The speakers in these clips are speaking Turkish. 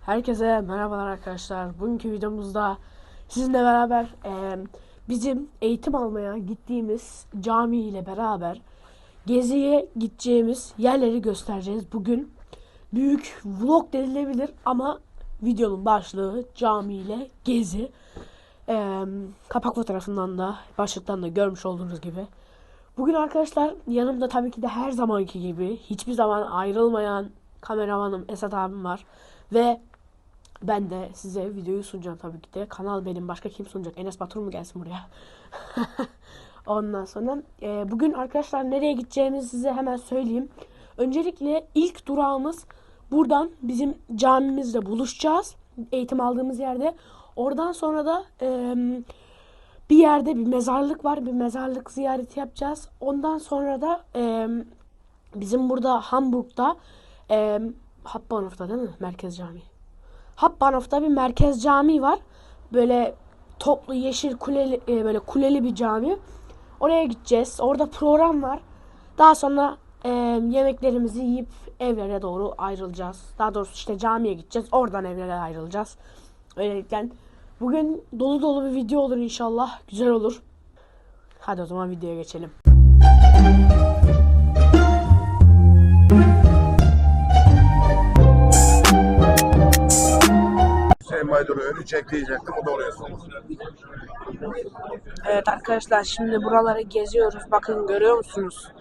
Herkese merhabalar arkadaşlar. Bugünkü videomuzda sizinle beraber eee, bizim eğitim almaya gittiğimiz cami ile beraber geziye gideceğimiz yerleri göstereceğiz. Bugün büyük vlog denilebilir ama videonun başlığı cami ile gezi. Eee, kapak fotoğrafından da başlıktan da görmüş olduğunuz gibi. Bugün arkadaşlar yanımda tabii ki de her zamanki gibi hiçbir zaman ayrılmayan kameramanım Esat abim var. Ve ben de size videoyu sunacağım tabii ki de. Kanal benim. Başka kim sunacak? Enes Batur mu gelsin buraya? Ondan sonra e, bugün arkadaşlar nereye gideceğimizi size hemen söyleyeyim. Öncelikle ilk durağımız buradan bizim camimizde buluşacağız. Eğitim aldığımız yerde. Oradan sonra da e, bir yerde bir mezarlık var. Bir mezarlık ziyareti yapacağız. Ondan sonra da e, bizim burada Hamburg'da e, Hauptbahnhof'ta değil mi? Merkez Camii. Hauptbahnhof'ta bir merkez cami var. Böyle toplu yeşil kuleli e, böyle kuleli bir cami. Oraya gideceğiz. Orada program var. Daha sonra e, yemeklerimizi yiyip evlere doğru ayrılacağız. Daha doğrusu işte camiye gideceğiz. Oradan evlere ayrılacağız. Öylelikle bugün dolu dolu bir video olur inşallah. Güzel olur. Hadi o zaman videoya geçelim. Önü çek diyecektim o da oraya. Evet arkadaşlar şimdi buraları geziyoruz. Bakın görüyor musunuz?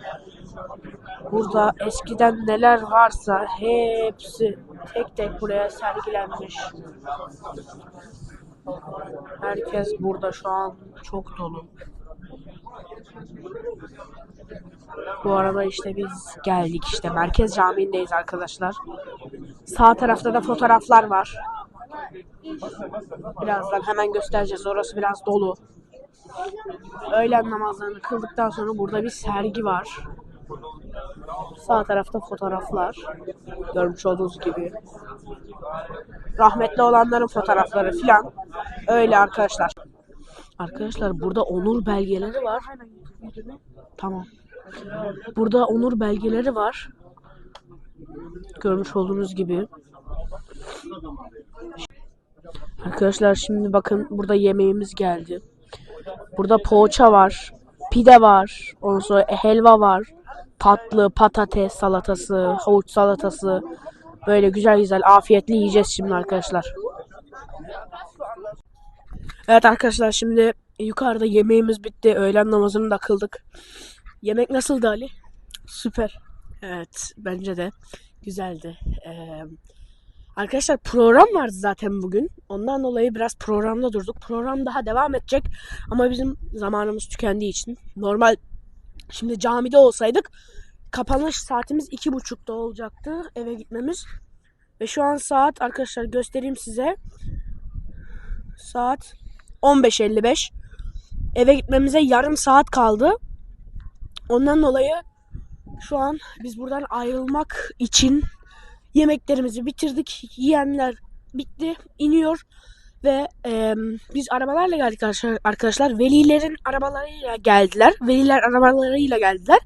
Burada eskiden neler varsa hepsi tek tek buraya sergilenmiş. Herkes burada şu an çok dolu. Bu arada işte biz geldik işte Merkez Camii'ndeyiz arkadaşlar. Sağ tarafta da fotoğraflar var. Birazdan hemen göstereceğiz. Orası biraz dolu. Öğlen namazlarını kıldıktan sonra burada bir sergi var. Sağ tarafta fotoğraflar. Görmüş olduğunuz gibi. Rahmetli olanların fotoğrafları filan. Öyle arkadaşlar. Arkadaşlar burada onur belgeleri var. Tamam. Burada onur belgeleri var. Görmüş olduğunuz gibi. Arkadaşlar şimdi bakın burada yemeğimiz geldi. Burada poğaça var. Pide var. Ondan sonra helva var. Tatlı, patates salatası, havuç salatası. Böyle güzel güzel afiyetli yiyeceğiz şimdi arkadaşlar. Evet arkadaşlar şimdi yukarıda yemeğimiz bitti. Öğlen namazını da kıldık. Yemek nasıldı Ali? Süper. Evet bence de güzeldi. Ee, Arkadaşlar program vardı zaten bugün. Ondan dolayı biraz programda durduk. Program daha devam edecek. Ama bizim zamanımız tükendiği için normal şimdi camide olsaydık kapanış saatimiz iki buçukta olacaktı eve gitmemiz. Ve şu an saat arkadaşlar göstereyim size. Saat 15.55. Eve gitmemize yarım saat kaldı. Ondan dolayı şu an biz buradan ayrılmak için yemeklerimizi bitirdik. Yiyenler bitti, iniyor ve e, biz arabalarla geldik arkadaşlar. Velilerin arabalarıyla geldiler. Veliler arabalarıyla geldiler.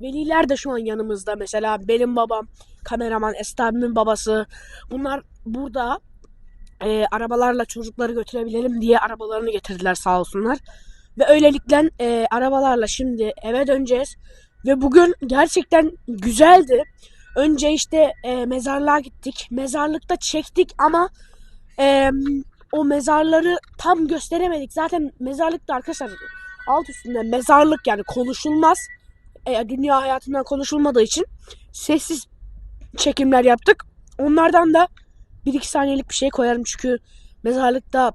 Veliler de şu an yanımızda. Mesela benim babam, kameraman, Esat abimin babası. Bunlar burada e, arabalarla çocukları götürebilelim diye arabalarını getirdiler sağ olsunlar. Ve öylelikle arabalarla şimdi eve döneceğiz. Ve bugün gerçekten güzeldi. Önce işte e, mezarlığa gittik. Mezarlıkta çektik ama e, o mezarları tam gösteremedik. Zaten mezarlıkta arkadaşlar alt üstünde mezarlık yani konuşulmaz. E, dünya hayatından konuşulmadığı için sessiz çekimler yaptık. Onlardan da bir iki saniyelik bir şey koyarım çünkü mezarlıkta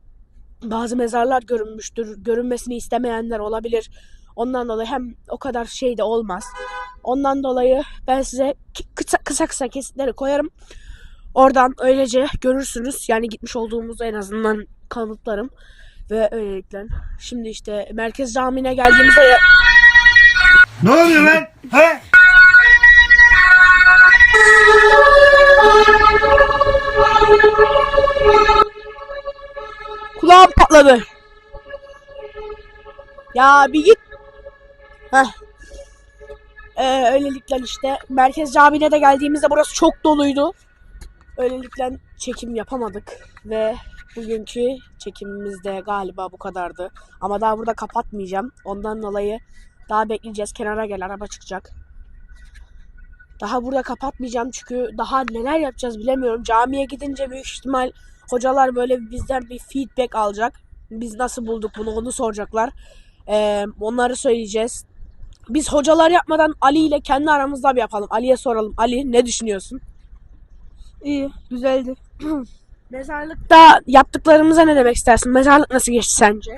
bazı mezarlar görünmüştür. Görünmesini istemeyenler olabilir. Ondan dolayı hem o kadar şey de olmaz. Ondan dolayı ben size kısa kısa, kısa kesitleri koyarım. Oradan öylece görürsünüz. Yani gitmiş olduğumuzu en azından kanıtlarım. Ve öylelikle. Şimdi işte Merkez Camii'ne geldiğimizde Ne oluyor lan? He? kulağım patladı. Ya bir git. Heh. Ee, öylelikle işte Merkez Camii'ne de geldiğimizde burası çok doluydu. Öylelikle çekim yapamadık ve bugünkü çekimimiz de galiba bu kadardı. Ama daha burada kapatmayacağım. Ondan dolayı daha bekleyeceğiz. Kenara gel araba çıkacak. Daha burada kapatmayacağım çünkü daha neler yapacağız bilemiyorum. Camiye gidince büyük ihtimal hocalar böyle bizden bir feedback alacak. Biz nasıl bulduk bunu onu soracaklar. Ee, onları söyleyeceğiz. Biz hocalar yapmadan Ali ile kendi aramızda bir yapalım. Ali'ye soralım. Ali ne düşünüyorsun? İyi, güzeldi. Mezarlıkta yaptıklarımıza ne demek istersin? Mezarlık nasıl geçti sence?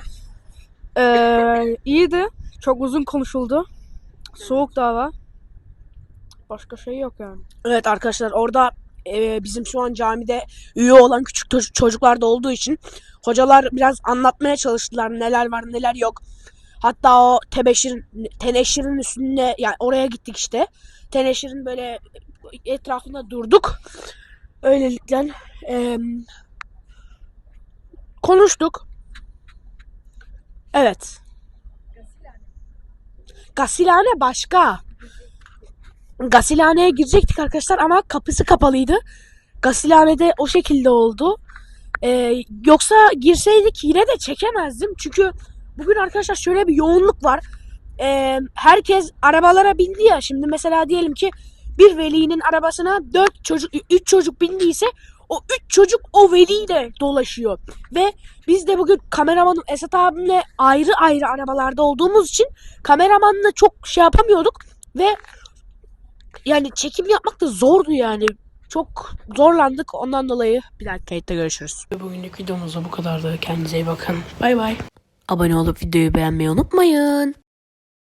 Ee, iyiydi. Çok uzun konuşuldu. Soğuk da hava. Başka şey yok yani. Evet arkadaşlar orada e, bizim şu an camide üye olan küçük çocuklar da olduğu için hocalar biraz anlatmaya çalıştılar neler var neler yok. Hatta o tebeşir, teneşirin üstüne yani oraya gittik işte. Teneşirin böyle etrafında durduk. Öylelikle e, konuştuk. Evet. Gasilhane başka. Gasilhaneye girecektik arkadaşlar ama kapısı kapalıydı. Gasilhanede o şekilde oldu. Ee, yoksa girseydik yine de çekemezdim. Çünkü bugün arkadaşlar şöyle bir yoğunluk var. Ee, herkes arabalara bindi ya. Şimdi mesela diyelim ki bir velinin arabasına dört çocuk, üç çocuk bindiyse o üç çocuk o veliyle dolaşıyor. Ve biz de bugün kameramanım Esat abimle ayrı ayrı arabalarda olduğumuz için kameramanla çok şey yapamıyorduk. Ve yani çekim yapmak da zordu yani. Çok zorlandık ondan dolayı. Bir dahaki kayıtta görüşürüz. Bugünlük videomuz da bu kadardı. Kendinize iyi bakın. Bay bay. Abone olup videoyu beğenmeyi unutmayın.